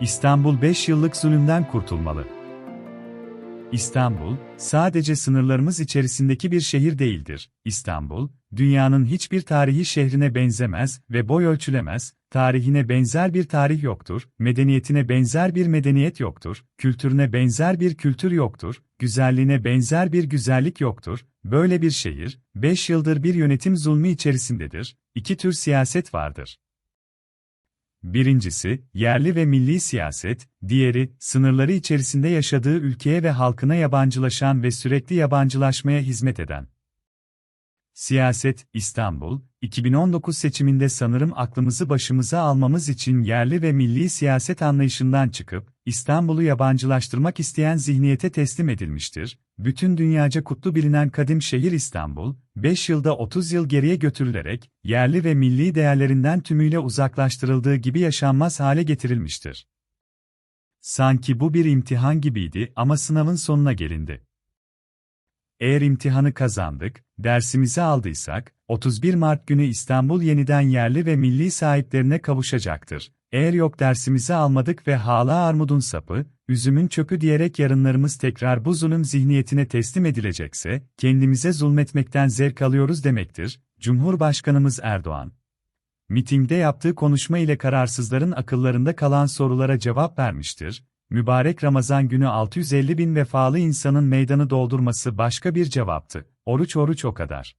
İstanbul 5 yıllık zulümden kurtulmalı. İstanbul, sadece sınırlarımız içerisindeki bir şehir değildir. İstanbul, dünyanın hiçbir tarihi şehrine benzemez ve boy ölçülemez, tarihine benzer bir tarih yoktur, medeniyetine benzer bir medeniyet yoktur, kültürüne benzer bir kültür yoktur, güzelliğine benzer bir güzellik yoktur. Böyle bir şehir, 5 yıldır bir yönetim zulmü içerisindedir. İki tür siyaset vardır. Birincisi, yerli ve milli siyaset, diğeri, sınırları içerisinde yaşadığı ülkeye ve halkına yabancılaşan ve sürekli yabancılaşmaya hizmet eden. Siyaset, İstanbul, 2019 seçiminde sanırım aklımızı başımıza almamız için yerli ve milli siyaset anlayışından çıkıp, İstanbul'u yabancılaştırmak isteyen zihniyete teslim edilmiştir. Bütün dünyaca kutlu bilinen kadim şehir İstanbul, 5 yılda 30 yıl geriye götürülerek, yerli ve milli değerlerinden tümüyle uzaklaştırıldığı gibi yaşanmaz hale getirilmiştir. Sanki bu bir imtihan gibiydi ama sınavın sonuna gelindi. Eğer imtihanı kazandık, dersimizi aldıysak, 31 Mart günü İstanbul yeniden yerli ve milli sahiplerine kavuşacaktır. Eğer yok dersimizi almadık ve hala armudun sapı, üzümün çöpü diyerek yarınlarımız tekrar bu zulüm zihniyetine teslim edilecekse, kendimize zulmetmekten zevk alıyoruz demektir, Cumhurbaşkanımız Erdoğan. Mitingde yaptığı konuşma ile kararsızların akıllarında kalan sorulara cevap vermiştir, mübarek Ramazan günü 650 bin vefalı insanın meydanı doldurması başka bir cevaptı. Oruç oruç o kadar.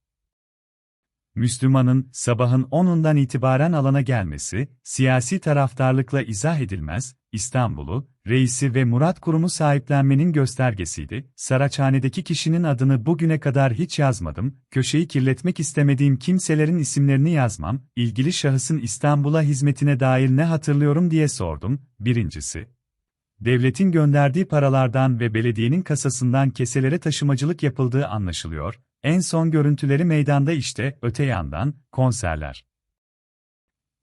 Müslümanın sabahın 10'undan itibaren alana gelmesi, siyasi taraftarlıkla izah edilmez, İstanbul'u, reisi ve Murat Kurum'u sahiplenmenin göstergesiydi. Saraçhane'deki kişinin adını bugüne kadar hiç yazmadım, köşeyi kirletmek istemediğim kimselerin isimlerini yazmam, ilgili şahısın İstanbul'a hizmetine dair ne hatırlıyorum diye sordum. Birincisi, devletin gönderdiği paralardan ve belediyenin kasasından keselere taşımacılık yapıldığı anlaşılıyor. En son görüntüleri meydanda işte, öte yandan, konserler.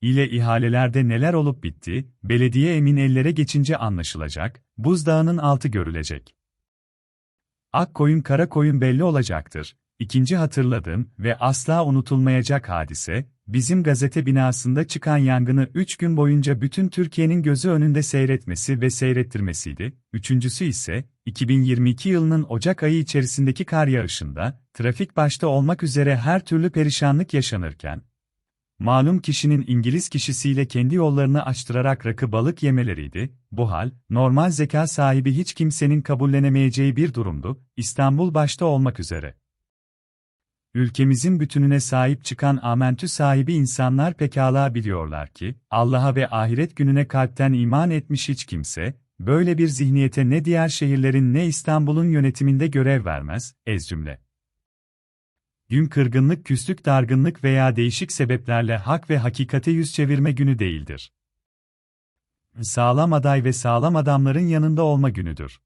ile ihalelerde neler olup bitti, belediye emin ellere geçince anlaşılacak, buzdağının altı görülecek. Ak koyun kara koyun belli olacaktır. İkinci hatırladığım ve asla unutulmayacak hadise, bizim gazete binasında çıkan yangını 3 gün boyunca bütün Türkiye'nin gözü önünde seyretmesi ve seyrettirmesiydi. Üçüncüsü ise, 2022 yılının Ocak ayı içerisindeki kar yağışında, trafik başta olmak üzere her türlü perişanlık yaşanırken, malum kişinin İngiliz kişisiyle kendi yollarını açtırarak rakı balık yemeleriydi, bu hal, normal zeka sahibi hiç kimsenin kabullenemeyeceği bir durumdu, İstanbul başta olmak üzere. Ülkemizin bütününe sahip çıkan amentü sahibi insanlar pekala biliyorlar ki, Allah'a ve ahiret gününe kalpten iman etmiş hiç kimse, böyle bir zihniyete ne diğer şehirlerin ne İstanbul'un yönetiminde görev vermez, ez cümle. Gün kırgınlık, küslük, dargınlık veya değişik sebeplerle hak ve hakikate yüz çevirme günü değildir. Sağlam aday ve sağlam adamların yanında olma günüdür.